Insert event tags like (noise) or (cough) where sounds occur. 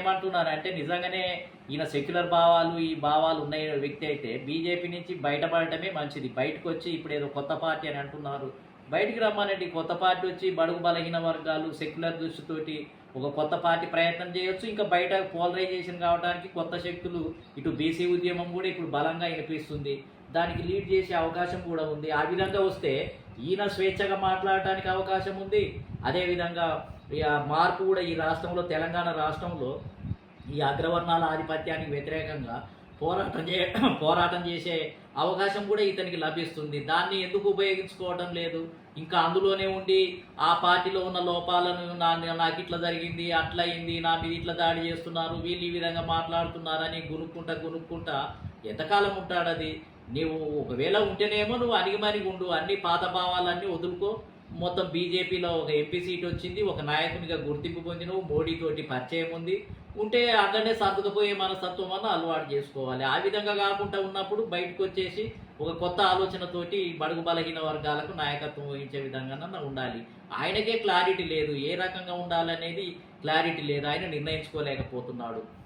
ఏమంటున్నారంటే నిజంగానే ఈయన సెక్యులర్ భావాలు ఈ భావాలు ఉన్న వ్యక్తి అయితే బీజేపీ నుంచి బయటపడటమే మంచిది. బయటకు వచ్చి ఇప్పుడు ఏదో కొత్త పార్టీ అని అంటున్నారు. బయటికి రమ్మనండి. కొత్త పార్టీ వచ్చి బడుగు బలహీన వర్గాలు సెక్యులర్ దృష్టితోటి ఒక కొత్త పార్టీ ప్రయత్నం చేయొచ్చు. ఇంకా బయట పోలరైజేషన్ కావడానికి కొత్త శక్తులు ఇటు బీసీ ఉద్యమం కూడా ఇప్పుడు బలంగా వినిపిస్తుంది. దానికి లీడ్ చేసే అవకాశం కూడా ఉంది. ఆ విధంగా వస్తే ఈయన స్వేచ్ఛగా మాట్లాడటానికి అవకాశం ఉంది. అదేవిధంగా మార్పు కూడా ఈ రాష్ట్రంలో తెలంగాణ రాష్ట్రంలో ఈ అగ్రవర్ణాల ఆధిపత్యానికి వ్యతిరేకంగా పోరాటం చే (clears throat) పోరాటం చేసే అవకాశం కూడా ఇతనికి లభిస్తుంది. దాన్ని ఎందుకు ఉపయోగించుకోవడం లేదు? ఇంకా అందులోనే ఉండి ఆ పార్టీలో ఉన్న లోపాలను నా నాకు ఇట్లా జరిగింది అట్లా అయింది నా మీద ఇట్లా దాడి చేస్తున్నారు వీళ్ళు ఈ విధంగా మాట్లాడుతున్నారని గునుక్కుంటా గునుక్కుంటా ఎంతకాలం ఉంటాడు అది నీవు ఒకవేళ ఉంటేనేమో నువ్వు అణిగిమణిగి ఉండు అన్ని పాత భావాలన్నీ వదులుకో. మొత్తం బీజేపీలో ఒక ఎంపీ సీట్ వచ్చింది ఒక నాయకునిగా గుర్తింపు పొందినవు మోడీతోటి పరిచయం ఉంది. ఉంటే అందరినీ సర్దుకుపోయే మనస్తత్వం అన్న అలవాటు చేసుకోవాలి. ఆ విధంగా కాకుండా ఉన్నప్పుడు బయటకు వచ్చేసి ఒక కొత్త ఆలోచనతోటి బడుగు బలహీన వర్గాలకు నాయకత్వం వహించే విధంగా ఉండాలి. ఆయనకే క్లారిటీ లేదు. ఏ రకంగా ఉండాలనేది క్లారిటీ లేదు. ఆయన నిర్ణయించుకోలేకపోతున్నాడు.